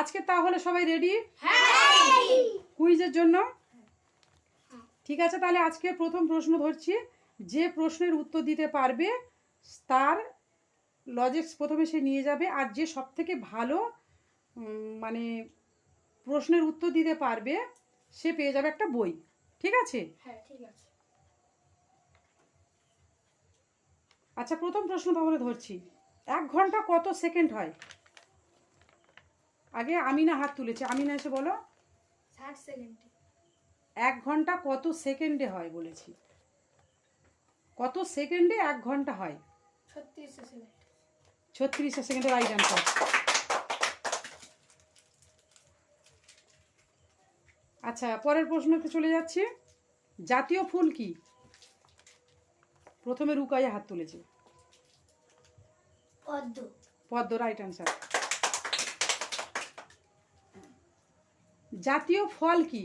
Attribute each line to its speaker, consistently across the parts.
Speaker 1: আজকে তাহলে সবাই রেডি কুইজের জন্য? ঠিক আছে তাহলে আজকে প্রথম প্রশ্ন ধরছি। যে প্রশ্নের উত্তর দিতে পারবে তার লজিক্স প্রথমে সে নিয়ে যাবে। আর যে সব থেকে ভালো মানে প্রশ্নের উত্তর দিতে পারবে সে পেয়ে যাবে একটা বই। ঠিক আছে?
Speaker 2: হ্যাঁ ঠিক আছে।
Speaker 1: আচ্ছা প্রথম প্রশ্ন তাহলে ধরছি। এক ঘণ্টা কত সেকেন্ড হয়? আগে আমিনা হাত তুলেছে। আমিনা এসে বলো
Speaker 2: ষাট সেকেন্ডে।
Speaker 1: এক ঘণ্টা কত সেকেন্ডে হয় বলেছি। কত সেকেন্ডে এক ঘণ্টা হয়?
Speaker 2: ছত্রিশ সেকেন্ড।
Speaker 1: ছত্রিশ সেকেন্ডে রাইট অ্যান্সার আচ্ছা পরের প্রশ্নতে চলে যাচ্ছি। জাতীয় ফুল কি? প্রথমে রুকাইয়া হাত তুলেছে।
Speaker 2: পদ্ম।
Speaker 1: পদ্ম রাইট অ্যান্সার জাতীয় ফল কি?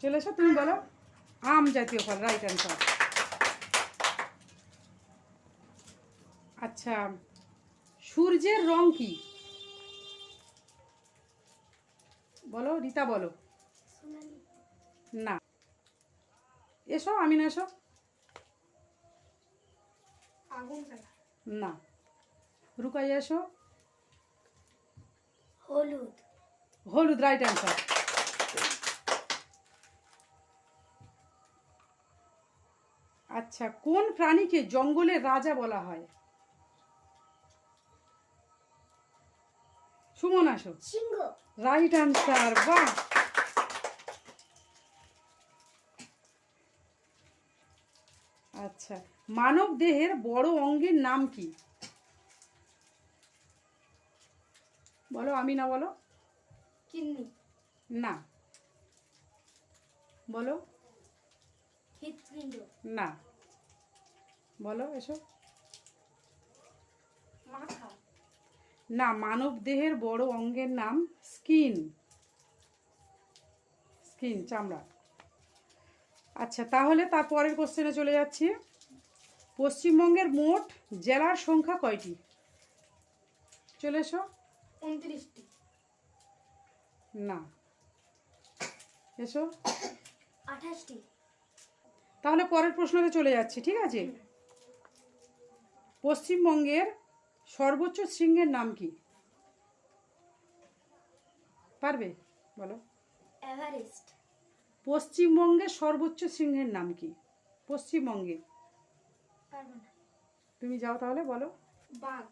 Speaker 1: চলে এসো, তুমি বলো। আম জাতীয় ফল রাইট অ্যান্সার আচ্ছা সূর্যের রং কি? বলো, রীতা বলো। না। এসো আমি না এসো। না। রুকাই এসো।
Speaker 2: হলুদ।
Speaker 1: হলুদ রাইট অ্যান্সার আচ্ছা কোন প্রাণীকে জঙ্গলের রাজা বলা হয়? সুমন আসো।
Speaker 2: সিংহ।
Speaker 1: রাইট অ্যান্সার বাহ! আচ্ছা মানব দেহের বড় অঙ্গের নাম কি? বলো আমি না বলো? না। বলো।
Speaker 2: হৃৎপিণ্ড।
Speaker 1: না। বলো এসো।
Speaker 2: মাথা।
Speaker 1: না মানব দেহের বড় অঙ্গের নাম স্কিন। স্কিন চামড়া। আচ্ছা তাহলে তার পরের কোশ্চেনে চলে যাচ্ছি। পশ্চিমবঙ্গের মোট জেলার সংখ্যা কয়টি? চলে এসো।
Speaker 2: উনত্রিশটি।
Speaker 1: না। এসো।
Speaker 2: আঠাশটি।
Speaker 1: তাহলে পরের প্রশ্নতে চলে যাচ্ছি ঠিক আছে? পশ্চিমবঙ্গের সর্বোচ্চ শৃঙ্গের নাম কি? পারবে? বলো।
Speaker 2: এভারেস্ট।
Speaker 1: পশ্চিমবঙ্গের সর্বোচ্চ সিংহের নাম কি? পশ্চিমবঙ্গে। তুমি যাও তাহলে বলো।
Speaker 2: বাঘ।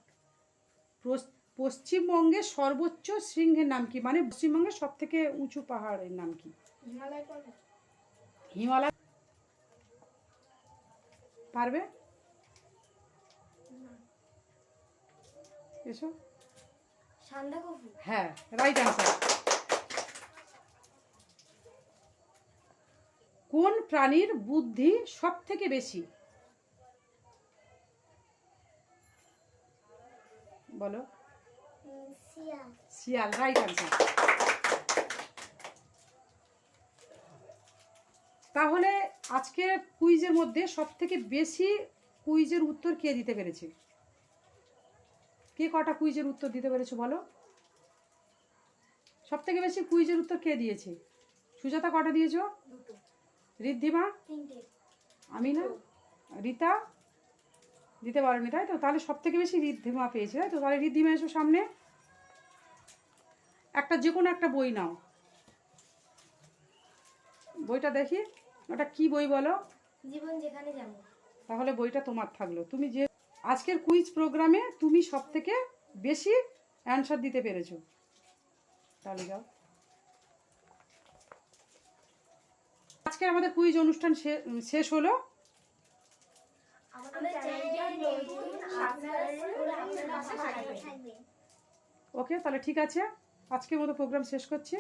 Speaker 1: পশ্চিমবঙ্গের সর্বোচ্চ সিংহের নাম কি? মানে পশ্চিমবঙ্গের সব থেকে উঁচু পাহাড়ের নাম কি?
Speaker 2: হিমালয়
Speaker 1: পারবে? এসো। হ্যাঁ রাইট অ্যান্সার কোন প্রাণীর বুদ্ধি সব থেকে বেশি? বলো।
Speaker 2: শিয়াল
Speaker 1: শিয়াল রাইট অ্যান্সার তাহলে আজকে কুইজের মধ্যে সব থেকে বেশি কুইজের উত্তর কে দিতে পেরেছে? কে কটা কুইজের উত্তর দিতে পেরেছ বলো? সব থেকে বেশি কুইজের উত্তর কে দিয়েছে? সুজাতা কটা দিয়েছ? ঋদ্ধিমা? আমি না রীতা? দিতে পারেনি তাই তো? তাহলে সব থেকে বেশি ঋদ্ধিমা পেয়েছে তাই তো? তাহলে ঋদ্ধিমা এসো সামনে। একটা যে কোনো একটা বই নাও। বইটা দেখি ওটা কি বই বলো?
Speaker 2: জীবন যেখানে যাব।
Speaker 1: তাহলে বইটা তোমার থাকল। তুমি যে আজকের কুইজ প্রোগ্রামে তুমি সব থেকে বেশি অ্যান্সার দিতে পেরেছ। তাহলে যাও। আজকে আমাদের কুইজ অনুষ্ঠান শেষ হলো। ওকে তাহলে ঠিক আছে। আজকের মতো প্রোগ্রাম শেষ করছি।